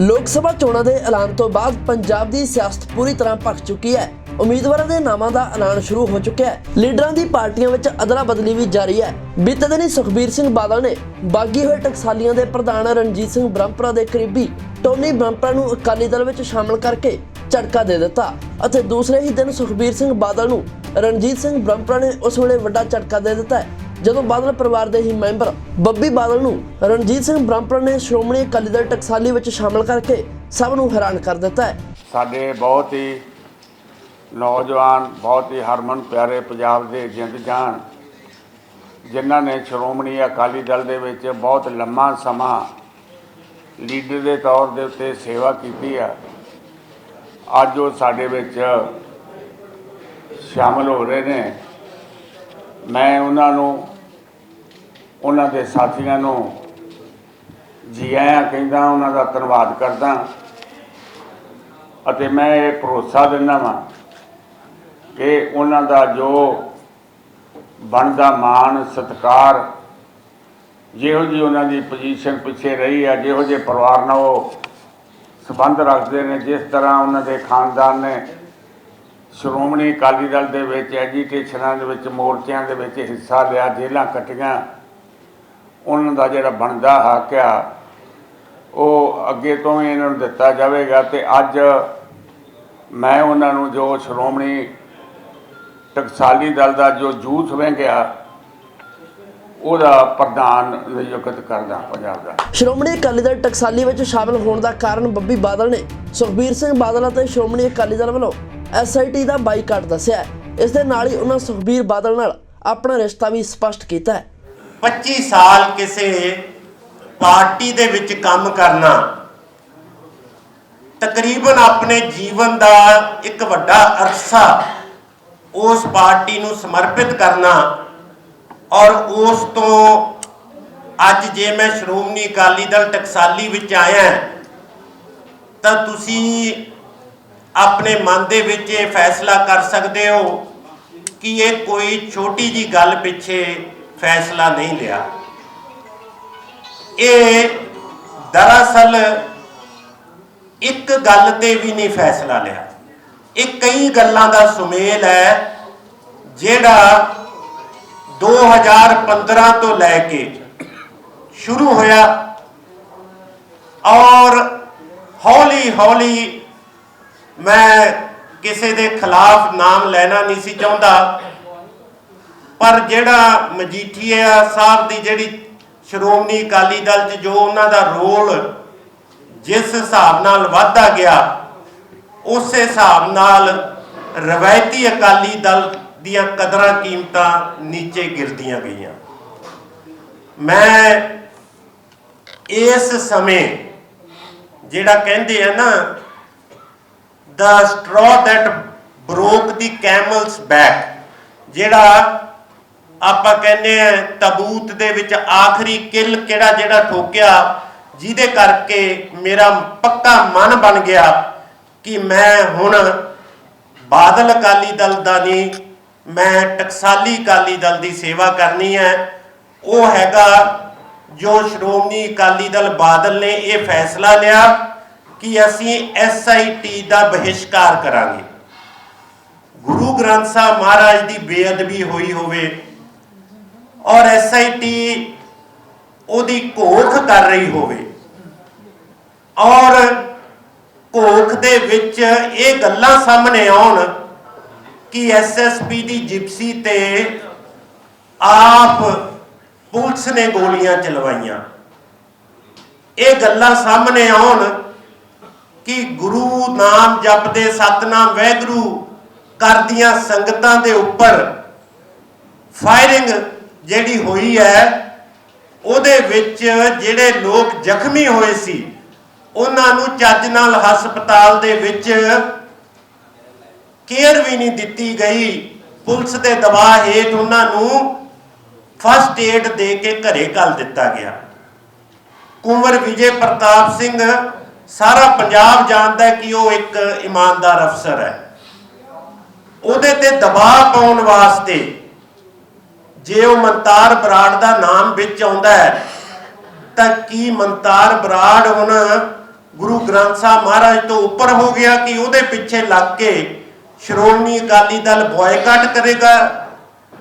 ਲੋਕ ਸਭਾ ਚੋਣਾਂ ਦੇ ਐਲਾਨ ਤੋਂ ਬਾਅਦ ਪੰਜਾਬ ਦੀ ਸਿਆਸਤ ਪੂਰੀ ਤਰ੍ਹਾਂ ਭਖ ਚੁੱਕੀ ਹੈ। ਉਮੀਦਵਾਰਾਂ ਦੇ ਨਾਮਾਂ ਦਾ ਐਲਾਨ ਸ਼ੁਰੂ ਹੋ ਚੁੱਕਿਆ ਹੈ। ਲੀਡਰਾਂ ਦੀ ਪਾਰਟੀਆਂ ਵਿੱਚ ਅਦਲਾ ਬਦਲੀ ਵੀ ਜਾਰੀ ਹੈ। ਬੀਤੇ ਦਿਨੀ ਸੁਖਬੀਰ ਸਿੰਘ ਬਾਦਲ ਨੇ ਬਾਗੀ ਹੋਏ ਟਕਸਾਲੀਆਂ ਦੇ ਪ੍ਰਧਾਨ ਰਣਜੀਤ ਸਿੰਘ ਬ੍ਰਹਮਪੁਰਾ ਦੇ ਕਰੀਬੀ ਟੋਨੀ ਬ੍ਰਹਮਪੁਰਾ ਨੂੰ ਅਕਾਲੀ ਦਲ ਵਿੱਚ ਸ਼ਾਮਲ ਕਰਕੇ ਝਟਕਾ ਦੇ ਦਿੱਤਾ ਅਤੇ ਦੂਸਰੇ ਹੀ ਦਿਨ ਸੁਖਬੀਰ ਸਿੰਘ ਬਾਦਲ ਨੂੰ ਰਣਜੀਤ ਸਿੰਘ ਬ੍ਰਹਮਪੁਰਾ ਨੇ ਉਸ ਵੇਲੇ ਵੱਡਾ ਝਟਕਾ ਦੇ ਦਿੱਤਾ ਹੈ। ਜਦੋਂ ਬਾਦਲ ਪਰਿਵਾਰ ਦੇ ਹੀ ਮੈਂਬਰ ਬੱਬੀ ਬਾਦਲ ਨੂੰ ਰਣਜੀਤ ਸਿੰਘ ਬ੍ਰਹਮਪੁਰਾ ਨੇ ਸ਼੍ਰੋਮਣੀ ਅਕਾਲੀ ਦਲ ਟਕਸਾਲੀ ਵਿੱਚ ਸ਼ਾਮਲ ਕਰਕੇ ਸਭ ਨੂੰ ਹੈਰਾਨ ਕਰ ਦਿੱਤਾ ਹੈ। ਸਾਡੇ ਬਹੁਤ ਹੀ ਨੌਜਵਾਨ, ਬਹੁਤ ਹੀ ਹਰਮਨ ਪਿਆਰੇ ਪੰਜਾਬ ਦੇ ਜਿੰਦ ਜਾਨ, ਜਿਨ੍ਹਾਂ ਨੇ ਸ਼੍ਰੋਮਣੀ ਅਕਾਲੀ ਦਲ ਦੇ ਵਿੱਚ ਬਹੁਤ ਲੰਮਾ ਸਮਾਂ ਲੀਡਰ ਦੇ ਤੌਰ ਦੇ ਉੱਤੇ ਸੇਵਾ ਕੀਤੀ ਹੈ ਅੱਜ ਉਹ ਸਾਡੇ ਵਿੱਚ ਸ਼ਾਮਲ ਹੋ ਰਹੇ ਨੇ। ਮੈਂ ਉਹਨਾਂ ਨੂੰ, ਉਹਨਾਂ ਦੇ ਸਾਥੀਆਂ ਨੂੰ ਜੀ ਆਇਆਂ ਕਹਿੰਦਾ, ਉਹਨਾਂ ਦਾ ਧੰਨਵਾਦ ਕਰਦਾ ਅਤੇ ਮੈਂ ਇਹ ਭਰੋਸਾ ਦਿੰਦਾ ਵਾਂ ਕਿ ਉਹਨਾਂ ਦਾ ਜੋ ਬਣਦਾ ਮਾਣ, ਸਤਿਕਾਰ ਜਿਹੋ ਜੀ ਉਹਨਾਂ ਦੀ ਪੋਜੀਸ਼ਨ ਪਿੱਛੇ ਰਹੀ ਹੈ ਜਿਹੋ ਜਿਹੇ ਪਰਿਵਾਰ ਨਾਲ ਉਹ ਸੰਬੰਧ ਰੱਖਦੇ ਨੇ, ਜਿਸ ਤਰ੍ਹਾਂ ਉਹਨਾਂ ਦੇ ਖਾਨਦਾਨ ਨੇ ਸ਼੍ਰੋਮਣੀ ਅਕਾਲੀ ਦਲ ਦੇ ਵਿੱਚ ਐਜੀਟੇਸ਼ਨਾਂ ਦੇ ਵਿੱਚ, ਮੋਰਚਿਆਂ ਦੇ ਵਿੱਚ ਹਿੱਸਾ ਲਿਆ, ਜੇਲ੍ਹਾਂ ਕੱਟੀਆਂ। ਉਹਨਾਂ ਦਾ ਜਿਹੜਾ ਬਣਦਾ ਹੱਕ ਆ, ਉਹ ਅੱਗੇ ਤੋਂ ਵੀ ਇਹਨਾਂ ਨੂੰ ਦਿੱਤਾ ਜਾਵੇਗਾ ਤੇ ਅੱਜ ਮੈਂ ਉਹਨਾਂ ਨੂੰ ਜੋ ਸ਼੍ਰੋਮਣੀ ਟਕਸਾਲੀ ਦਲ ਦਾ ਜੋ ਜੂਥ ਵਹਿੰਗਿਆ ਉਹਦਾ ਪ੍ਰਧਾਨ ਨਿਯੁਕਤ ਕਰਦਾ, ਪੰਜਾਬ ਦਾ। ਸ਼੍ਰੋਮਣੀ ਅਕਾਲੀ ਦਲ ਟਕਸਾਲੀ ਵਿੱਚ ਸ਼ਾਮਲ ਹੋਣ ਦਾ ਕਾਰਨ ਬੱਬੀ ਬਾਦਲ ਨੇ ਸੁਖਬੀਰ ਸਿੰਘ ਬਾਦਲ ਅਤੇ ਸ਼੍ਰੋਮਣੀ ਅਕਾਲੀ ਦਲ ਵੱਲੋਂ ਐਸਆਈਟੀ ਦਾ ਬਾਈਕਾਟ ਦੱਸਿਆ ਇਸ ਦੇ ਨਾਲ ਹੀ ਉਹਨਾਂ ਸੁਖਬੀਰ ਬਾਦਲ ਨਾਲ ਆਪਣਾ ਰਿਸ਼ਤਾ ਵੀ ਸਪਸ਼ਟ ਕੀਤਾ ਹੈ। 25 ਸਾਲ ਕਿਸੇ ਪਾਰਟੀ ਦੇ ਵਿੱਚ ਕੰਮ ਕਰਨਾ ਤਕਰੀਬਨ ਆਪਣੇ ਜੀਵਨ ਦਾ ਇੱਕ ਵੱਡਾ ਅਰਸਾ ਉਸ ਪਾਰਟੀ ਨੂੰ ਸਮਰਪਿਤ ਕਰਨਾ ਔਰ ਉਸ ਤੋਂ ਅੱਜ ਜੇ ਮੈਂ ਸ਼੍ਰੋਮਣੀ ਅਕਾਲੀ ਦਲ ਟਕਸਾਲੀ ਵਿੱਚ ਆਇਆ, ਤਾਂ ਤੁਸੀਂ ਆਪਣੇ ਮਨ ਦੇ ਵਿੱਚ ਇਹ ਫੈਸਲਾ ਕਰ ਸਕਦੇ ਹੋ ਕਿ ਇਹ ਕੋਈ ਛੋਟੀ ਜੀ ਗੱਲ ਪਿੱਛੇ ਫੈਸਲਾ ਨਹੀਂ ਲਿਆ। ਇਹ ਦਰਅਸਲ ਇੱਕ ਗੱਲ ਤੇ ਵੀ ਨਹੀਂ ਫੈਸਲਾ ਲਿਆ। ਇਹ ਕਈ ਗੱਲਾਂ ਦਾ ਸੁਮੇਲ ਹੈ ਜਿਹੜਾ 2015 ਤੋਂ ਲੈ ਕੇ ਸ਼ੁਰੂ ਹੋਇਆ ਔਰ ਹੌਲੀ ਹੌਲੀ ਮੈਂ ਕਿਸੇ ਦੇ ਖਿਲਾਫ ਨਾਮ ਲੈਣਾ ਨਹੀਂ ਸੀ ਚਾਹੁੰਦਾ। ਪਰ ਜਿਹੜਾ ਮਜੀਠੀਆ ਸਾਹਿਬ ਦੀ ਜਿਹੜੀ ਸ਼੍ਰੋਮਣੀ ਅਕਾਲੀ ਦਲ 'ਚ ਜੋ ਉਹਨਾਂ ਦਾ ਰੋਲ ਜਿਸ ਹਿਸਾਬ ਨਾਲ ਵਧਦਾ ਗਿਆ, ਉਸੇ ਹਿਸਾਬ ਨਾਲ ਰਵਾਇਤੀ ਅਕਾਲੀ ਦਲ ਦੀਆਂ ਕਦਰਾਂ ਕੀਮਤਾਂ ਨੀਚੇ ਗਿਰਦੀਆਂ ਗਈਆਂ। ਮੈਂ ਇਸ ਸਮੇਂ ਜਿਹੜਾ ਕਹਿੰਦੇ ਆ ਨਾ the straw that broke the camel's back, ਜਿਹੜਾ ਆਪਾਂ ਕਹਿੰਦੇ ਆ ਤਬੂਤ ਦੇ ਵਿੱਚ ਆਖਰੀ ਕਿੱਲ ਕਿਹੜਾ ਜਿਹੜਾ ਠੋਕਿਆ, ਜਿਹਦੇ ਕਰਕੇ ਮੇਰਾ ਪੱਕਾ ਮਨ ਬਣ ਗਿਆ ਕਿ ਮੈਂ ਹੁਣ ਬਾਦਲ ਅਕਾਲੀ ਦਲ ਦਾ ਨਹੀਂ, ਮੈਂ ਟਕਸਾਲੀ ਅਕਾਲੀ ਦਲ ਦੀ ਸੇਵਾ ਕਰਨੀ ਹੈ। ਉਹ ਹੈਗਾ ਜੋ ਸ਼੍ਰੋਮਣੀ ਅਕਾਲੀ ਦਲ ਬਾਦਲ ਨੇ ਇਹ ਫੈਸਲਾ ਲਿਆ। ਕਿ ਅਸੀਂ ਐਸਆਈਟੀ ਦਾ ਬਹਿਸ਼ਕਾਰ ਕਰਾਂਗੇ। ਗੁਰੂ ਗ੍ਰੰਥ ਸਾਹਿਬ ਮਹਾਰਾਜ ਦੀ ਬੇਅਦਬੀ ਹੋਈ ਹੋਵੇ ਔਰ ਐਸਆਈਟੀ ਉਹਦੀ ਘੋਖ ਕਰ ਰਹੀ ਹੋਵੇ ਔਰ ਘੋਖ ਦੇ ਵਿੱਚ ਇਹ ਗੱਲਾਂ ਸਾਹਮਣੇ ਆਉਣ ਕਿ ਐਸਐਸਪੀ ਦੀ ਜਿਪਸੀ ਤੇ ਆਪ ਪੁਲਿਸ ਨੇ ਗੋਲੀਆਂ ਚਲਵਾਈਆਂ। ਇਹ ਗੱਲਾਂ ਸਾਹਮਣੇ ਆਉਣ ਕਿ ਗੁਰੂ ਨਾਮ ਜਪਦੇ ਸਤਨਾਮ ਵੈਗਰੂ ਕਰਦੀਆਂ ਸੰਗਤਾਂ ਦੇ ਉੱਪਰ ਫਾਇਰਿੰਗ ਜਿਹੜੀ ਹੋਈ ਹੈ, ਉਹਦੇ ਵਿੱਚ ਜਿਹੜੇ ਲੋਕ ਜ਼ਖਮੀ ਹੋਏ ਸੀ, ਉਹਨਾਂ ਨੂੰ ਚੱਜ ਨਾਲ ਹਸਪਤਾਲ ਦੇ ਵਿੱਚ ਕੇਅਰ ਵੀ ਨਹੀਂ ਦਿੱਤੀ ਗਈ। ਪੁਲਿਸ ਦੇ ਦਬਾਅ ਹੇਠ ਉਹਨਾਂ ਨੂੰ ਫਸਟ ਏਡ ਦੇ ਕੇ ਘਰੇ ਕੱਲ ਦਿੱਤਾ ਗਿਆ। ਕੁੰਵਰ ਵਿਜੇ ਪ੍ਰਤਾਪ ਸਿੰਘ ਸਾਰਾ ਪੰਜਾਬ ਜਾਣਦਾ ਕਿ ਉਹ ਇੱਕ ਇਮਾਨਦਾਰ ਅਫਸਰ ਹੈ। ਉਹਦੇ ਤੇ ਦਬਾਅ ਪਾਉਣ ਵਾਸਤੇ ਜੇ ਉਹ ਮਨਤਾਰ ਬਰਾੜ ਦਾ ਨਾਮ ਵਿੱਚ ਆਉਂਦਾ ਹੈ, ਤਾਂ ਕੀ ਮਨਤਾਰ ਬਰਾੜ ਹੁਣ ਗੁਰੂ ਗ੍ਰੰਥ ਸਾਹਿਬ ਮਹਾਰਾਜ ਤੋਂ ਉੱਪਰ ਹੋ ਗਿਆ ਕਿ ਉਹਦੇ ਪਿੱਛੇ ਲੱਗ ਕੇ ਸ਼੍ਰੋਮਣੀ ਅਕਾਲੀ ਦਲ ਬਾਇਕਾਟ ਕਰੇਗਾ?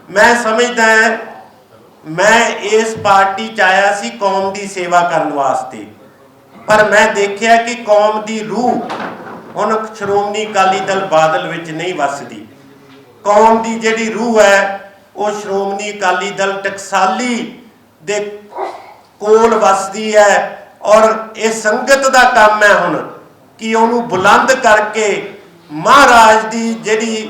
ਮੈਂ ਸਮਝਦਾ ਮੈਂ ਇਸ ਪਾਰਟੀ ਚ ਆਇਆ ਸੀ ਕੌਮ ਦੀ ਸੇਵਾ ਕਰਨ ਵਾਸਤੇ। ਪਰ ਮੈਂ ਦੇਖਿਆ ਕਿ ਕੌਮ ਦੀ ਰੂਹ ਹੁਣ ਸ਼੍ਰੋਮਣੀ ਅਕਾਲੀ ਦਲ ਬਾਦਲ ਵਿੱਚ ਨਹੀਂ ਵੱਸਦੀ। ਕੌਮ ਦੀ ਜਿਹੜੀ ਰੂਹ ਹੈ, ਉਹ ਸ਼੍ਰੋਮਣੀ ਅਕਾਲੀ ਦਲ ਟਕਸਾਲੀ ਦੇ ਕੋਲ ਵੱਸਦੀ ਹੈ ਔਰ ਇਹ ਸੰਗਤ ਦਾ ਕੰਮ ਹੈ ਹੁਣ ਕਿ ਉਹਨੂੰ ਬੁਲੰਦ ਕਰਕੇ ਮਹਾਰਾਜ ਦੀ ਜਿਹੜੀ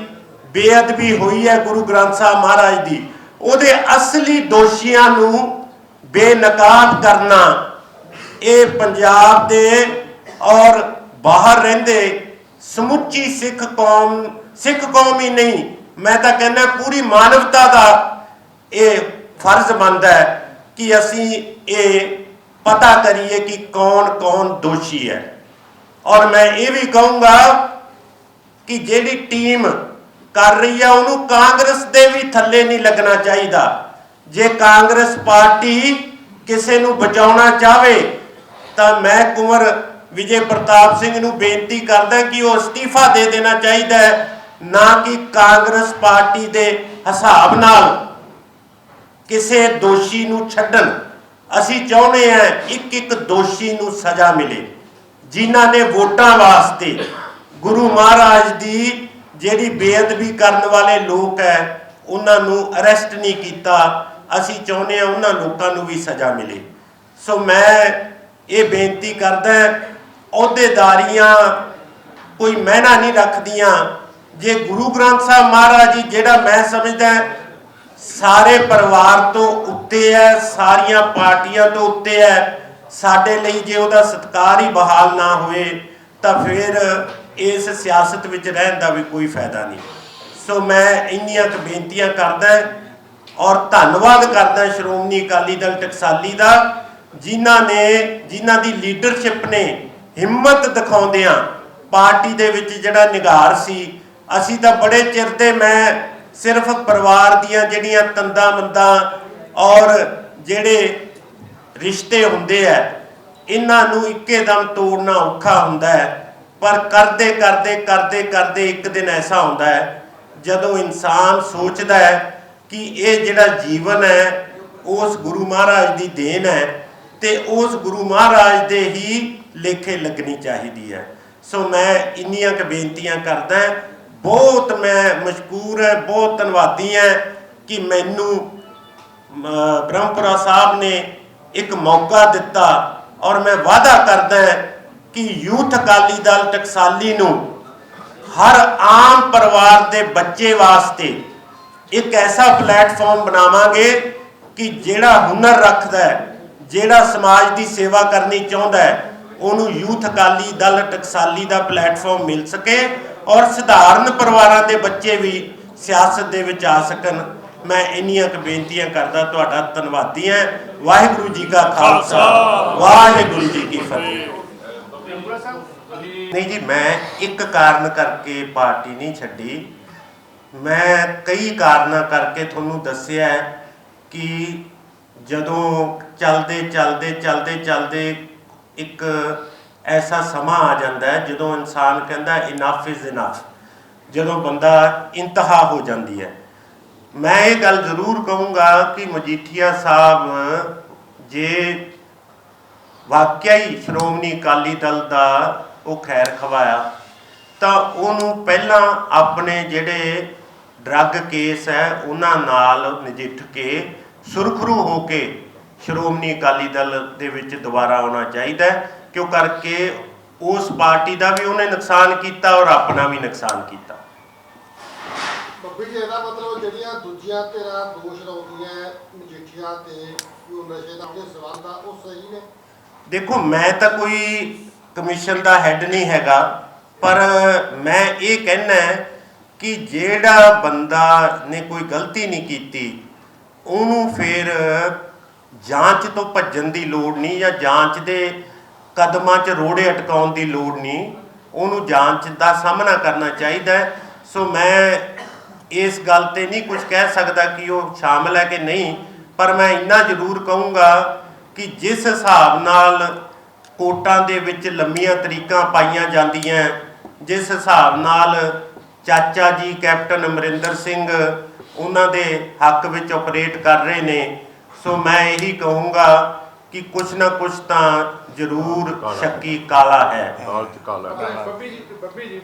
ਬੇਅਦਬੀ ਹੋਈ ਹੈ ਗੁਰੂ ਗ੍ਰੰਥ ਸਾਹਿਬ ਮਹਾਰਾਜ ਦੀ, ਉਹਦੇ ਅਸਲੀ ਦੋਸ਼ੀਆਂ ਨੂੰ ਬੇਨਕਾਬ ਕਰਨਾ ਇਹ ਪੰਜਾਬ ਦੇ ਔਰ ਬਾਹਰ ਰਹਿੰਦੇ ਸਮੁੱਚੀ ਸਿੱਖ ਕੌਮ ਸਿੱਖ ਕੌਮ ਹੀ ਨਹੀਂ, ਮੈਂ ਤਾਂ ਕਹਿੰਦਾ ਪੂਰੀ ਮਾਨਵਤਾ ਦਾ ਇਹ ਫਰਜ਼ ਬਣਦਾ ਹੈ ਕਿ ਅਸੀਂ ਇਹ ਪਤਾ ਕਰੀਏ ਕਿ ਕੌਣ ਕੌਣ ਦੋਸ਼ੀ ਹੈ। ਔਰ ਮੈਂ ਇਹ ਵੀ ਕਹੂੰਗਾ ਕਿ ਜਿਹੜੀ ਟੀਮ ਕਰ ਰਹੀ ਆ, ਉਹਨੂੰ ਕਾਂਗਰਸ ਦੇ ਵੀ ਥੱਲੇ ਨਹੀਂ ਲੱਗਣਾ ਚਾਹੀਦਾ। ਜੇ ਕਾਂਗਰਸ ਪਾਰਟੀ ਕਿਸੇ ਨੂੰ ਬਚਾਉਣਾ ਚਾਹਵੇ ਤਾਂ ਮੈਂ ਕੁੰਵਰ ਵਿਜੇ ਪ੍ਰਤਾਪ ਸਿੰਘ ਨੂੰ ਬੇਨਤੀ ਕਰਦਾ ਕਿ ਉਹ ਅਸਤੀਫਾ ਦੇ ਦੇਣਾ ਚਾਹੀਦਾ ਹੈ, ਨਾ ਕਿ ਕਾਂਗਰਸ ਪਾਰਟੀ ਦੇ ਹਿਸਾਬ ਨਾਲ ਕਿਸੇ ਦੋਸ਼ੀ ਨੂੰ ਛੱਡਣ। ਅਸੀਂ ਚਾਹੁੰਦੇ ਹਾਂ ਇੱਕ ਇੱਕ ਦੋਸ਼ੀ ਨੂੰ ਸਜ਼ਾ ਮਿਲੇ, ਜਿਨ੍ਹਾਂ ਨੇ ਵੋਟਾਂ ਵਾਸਤੇ ਗੁਰੂ ਮਹਾਰਾਜ ਦੀ ਜਿਹੜੀ ਬੇਅਦਬੀ ਕਰਨ ਵਾਲੇ ਲੋਕ ਹੈ, ਉਹਨਾਂ ਨੂੰ ਅਰੈਸਟ ਨਹੀਂ ਕੀਤਾ। ਅਸੀਂ ਚਾਹੁੰਦੇ ਹਾਂ ਉਹਨਾਂ ਲੋਕਾਂ ਨੂੰ ਵੀ ਸਜ਼ਾ ਮਿਲੇ। ਸੋ ਮੈਂ ਇਹ ਬੇਨਤੀ ਕਰਦਾ ਅਹੁਦੇਦਾਰੀਆਂ ਕੋਈ ਮਹਿਨਾ ਨਹੀਂ ਰੱਖਦੀਆਂ। ਜੇ ਗੁਰੂ ਗ੍ਰੰਥ ਸਾਹਿਬ ਮਹਾਰਾਜ ਜੀ, ਜਿਹੜਾ ਮੈਂ ਸਮਝਦਾ ਸਾਰੇ ਪਰਿਵਾਰ ਤੋਂ ਉੱਤੇ ਹੈ, ਸਾਰੀਆਂ ਪਾਰਟੀਆਂ ਤੋਂ ਉੱਤੇ ਹੈ, ਸਾਡੇ ਲਈ ਜੇ ਉਹਦਾ ਸਤਕਾਰ ਹੀ ਬਹਾਲ ਨਾ ਹੋਏ, ਤਾਂ ਫਿਰ ਇਸ ਸਿਆਸਤ ਵਿੱਚ ਰਹਿਣ ਦਾ ਵੀ ਕੋਈ ਫਾਇਦਾ ਨਹੀਂ। ਸੋ ਮੈਂ ਇੰਨੀਆਂ ਕੁ ਬੇਨਤੀਆਂ ਕਰਦਾ ਔਰ ਧੰਨਵਾਦ ਕਰਦਾ ਸ਼੍ਰੋਮਣੀ ਅਕਾਲੀ ਦਲ ਟਕਸਾਲੀ ਦਾ ਜਿਨ੍ਹਾਂ ਨੇ, ਜਿਨ੍ਹਾਂ ਦੀ ਲੀਡਰਸ਼ਿਪ ਨੇ ਹਿੰਮਤ ਦਿਖਾਉਂਦਿਆਂ ਪਾਰਟੀ ਦੇ ਵਿੱਚ ਜਿਹੜਾ ਨਿਗਾਰ ਸੀ, ਅਸੀਂ ਤਾਂ ਬੜੇ ਚਿਰ ਤੇ ਮੈਂ ਸਿਰਫ ਪਰਿਵਾਰ ਦੀਆਂ ਜਿਹੜੀਆਂ ਤੰਦਾਂ ਮੰਦਾਂ ਔਰ ਜਿਹੜੇ ਰਿਸ਼ਤੇ ਹੁੰਦੇ ਆ, ਇਹਨਾਂ ਨੂੰ ਇੱਕੇ ਦਮ ਤੋੜਨਾ ਔਖਾ ਹੁੰਦਾ ਹੈ। ਪਰ ਕਰਦੇ ਕਰਦੇ ਕਰਦੇ ਕਰਦੇ ਇੱਕ ਦਿਨ ਐਸਾ ਹੁੰਦਾ ਹੈ, ਜਦੋਂ ਇਨਸਾਨ ਸੋਚਦਾ ਹੈ ਕਿ ਇਹ ਜਿਹੜਾ ਜੀਵਨ ਹੈ, ਉਸ ਗੁਰੂ ਮਹਾਰਾਜ ਦੀ ਦੇਣ ਹੈ ਤੇ ਉਸ ਗੁਰੂ ਮਹਾਰਾਜ ਦੇ ਹੀ ਲੇਖੇ ਲੱਗਣੀ ਚਾਹੀਦੀ ਹੈ। ਸੋ ਮੈਂ ਇੰਨੀਆਂ ਕੁ ਬੇਨਤੀਆਂ ਕਰਦਾ ਬਹੁਤ ਮੈਂ ਮਸ਼ਕੂਰ ਹੈ, ਬਹੁਤ ਧੰਨਵਾਦੀ ਹਾਂ ਕਿ ਮੈਨੂੰ ਬ੍ਰਹਮਪੁਰਾ ਸਾਹਿਬ ਨੇ ਇੱਕ ਮੌਕਾ ਦਿੱਤਾ ਔਰ ਮੈਂ ਵਾਅਦਾ ਕਰਦਾ ਕਿ ਯੂਥ ਅਕਾਲੀ ਦਲ ਟਕਸਾਲੀ ਨੂੰ ਹਰ ਆਮ ਪਰਿਵਾਰ ਦੇ ਬੱਚੇ ਵਾਸਤੇ ਇੱਕ ਐਸਾ ਪਲੇਟਫਾਰਮ ਬਣਾਵਾਂਗੇ ਕਿ ਜਿਹੜਾ ਹੁਨਰ ਰੱਖਦਾ ਹੈ ਜਿਹੜਾ ਸਮਾਜ ਦੀ ਸੇਵਾ ਕਰਨੀ ਚਾਹੁੰਦਾ ਹੈ, ਉਹਨੂੰ ਯੂਥ ਅਕਾਲੀ ਦਲ, ਟਕਸਾਲੀ ਦਾ ਪਲੇਟਫਾਰਮ ਮਿਲ ਸਕੇ ਔਰ ਸਧਾਰਨ ਪਰਿਵਾਰਾਂ ਦੇ ਬੱਚੇ ਵੀ ਸਿਆਸਤ ਦੇ ਵਿੱਚ ਆ ਸਕਣ। ਮੈਂ ਇੰਨੀਆਂ ਕੁ ਬੇਨਤੀਆਂ ਕਰਦਾ, ਤੁਹਾਡਾ ਧੰਨਵਾਦੀ ਹਾਂ। ਵਾਹਿਗੁਰੂ ਜੀ ਕਾ ਖਾਲਸਾ, ਵਾਹਿਗੁਰੂ ਜੀ ਕੀ ਫਤਿਹ। ਨਹੀਂ ਜੀ, ਮੈਂ ਇੱਕ ਕਾਰਨ ਕਰਕੇ ਪਾਰਟੀ ਨਹੀਂ ਛੱਡੀ। ਮੈਂ ਕਈ ਕਾਰਨਾਂ ਕਰਕੇ ਤੁਹਾਨੂੰ ਦੱਸਿਆ ਕਿ ਜਦੋਂ ਚੱਲਦੇ ਚੱਲਦੇ ਚੱਲਦੇ ਚੱਲਦੇ ਇੱਕ ਐਸਾ ਸਮਾਂ ਆ ਜਾਂਦਾ ਹੈ ਜਦੋਂ ਇਨਸਾਨ ਕਹਿੰਦਾ ਇਨਫ ਇਜ਼ ਇਨਫ ਜਦੋਂ ਬੰਦਾ ਇੰਤਹਾ ਹੋ ਜਾਂਦੀ ਹੈ। ਮੈਂ ਇਹ ਗੱਲ ਜ਼ਰੂਰ ਕਹੂੰਗਾ ਕਿ ਮਜੀਠੀਆ ਸਾਹਿਬ ਜੇ ਵਾਕਿਆ ਹੀ ਸ਼੍ਰੋਮਣੀ ਅਕਾਲੀ ਦਲ ਦਾ ਉਹ ਖੈਰ ਖਵਾਇਆ, ਤਾਂ ਉਹਨੂੰ ਪਹਿਲਾਂ ਆਪਣੇ ਜਿਹੜੇ ਡਰੱਗ ਕੇਸ ਹੈ, ਉਹਨਾਂ ਨਾਲ ਨਜਿੱਠ ਕੇ ਸੁਰਖਰੂ ਹੋ ਕੇ ਸ਼੍ਰੋਮਣੀ ਅਕਾਲੀ ਦਲ ਦੇ ਵਿੱਚ ਦੁਬਾਰਾ ਆਉਣਾ ਚਾਹੀਦਾ ਕਿਉਂ ਕਰਕੇ ਉਸ ਪਾਰਟੀ ਦਾ ਵੀ ਉਹਨੇ ਨੁਕਸਾਨ ਕੀਤਾ ਔਰ ਆਪਣਾ ਵੀ ਨੁਕਸਾਨ ਕੀਤਾ। ਬੱਬੀ ਜੀ ਇਹਦਾ ਮਤਲਬ ਜਿਹੜੀਆਂ ਦੂਜੀਆਂ ਧਿਰਾਂ ਦੋਸ਼ ਲਾਉਂਦੀਆਂ ਮਜੀਠੀਆ ਤੇ ਕਿ ਉਹ ਨਸ਼ੇ ਦਾ ਉਹਦੇ ਸਬੰਧ ਆ ਉਹ ਸਹੀ ਨੇ? ਦੇਖੋ ਮੈਂ ਤਾਂ ਕੋਈ ਕਮਿਸ਼ਨ ਦਾ ਹੈੱਡ ਨਹੀਂ ਹੈਗਾ ਪਰ ਮੈਂ ਇਹ ਕਹਿਣਾ ਕਿ ਜਿਹੜਾ ਬੰਦਾ ਨੇ ਕੋਈ ਗਲਤੀ ਨਹੀਂ ਕੀਤੀ ਉਹਨੂੰ ਫਿਰ ਜਾਂਚ ਤੋਂ ਭੱਜਣ ਦੀ ਲੋੜ ਨਹੀਂ ਜਾਂ ਜਾਂਚ ਦੇ ਕਦਮਾਂ 'ਚ ਰੋੜੇ ਅਟਕਾਉਣ ਦੀ ਲੋੜ ਨਹੀਂ। ਉਹਨੂੰ ਜਾਂਚ ਦਾ ਸਾਹਮਣਾ ਕਰਨਾ ਚਾਹੀਦਾ ਸੋ ਮੈਂ ਇਸ ਗੱਲ ਤੇ ਨਹੀਂ ਕੁਝ ਕਹਿ ਸਕਦਾ ਕਿ ਉਹ ਸ਼ਾਮਲ ਹੈ ਕਿ ਨਹੀਂ, ਪਰ ਮੈਂ ਇੰਨਾ ਜ਼ਰੂਰ ਕਹੂੰਗਾ ਕਿ ਜਿਸ ਹਿਸਾਬ ਨਾਲ ਕੋਟਾਂ ਦੇ ਵਿੱਚ ਲੰਮੀਆਂ ਤਰੀਕਾਂ ਪਾਈਆਂ ਜਾਂਦੀਆਂ, ਜਿਸ ਹਿਸਾਬ ਨਾਲ ਚਾਚਾ ਜੀ ਕੈਪਟਨ ਅਮਰਿੰਦਰ ਸਿੰਘ ਉਹਨਾਂ ਦੇ ਹੱਕ ਵਿੱਚ ਆਪਰੇਟ ਕਰ ਰਹੇ ਨੇ। ਸੋ ਮੈਂ ਇਹੀ ਕਹੂੰਗਾ ਕਿ ਕੁਛ ਨਾ ਕੁਛ ਤਾਂ ਜ਼ਰੂਰ ਸ਼ੱਕੀ ਕਾਲਾ ਹੈ। ਕਾਲ ਬੱਬੀ ਜੀ ਬੱਬੀ ਜੀ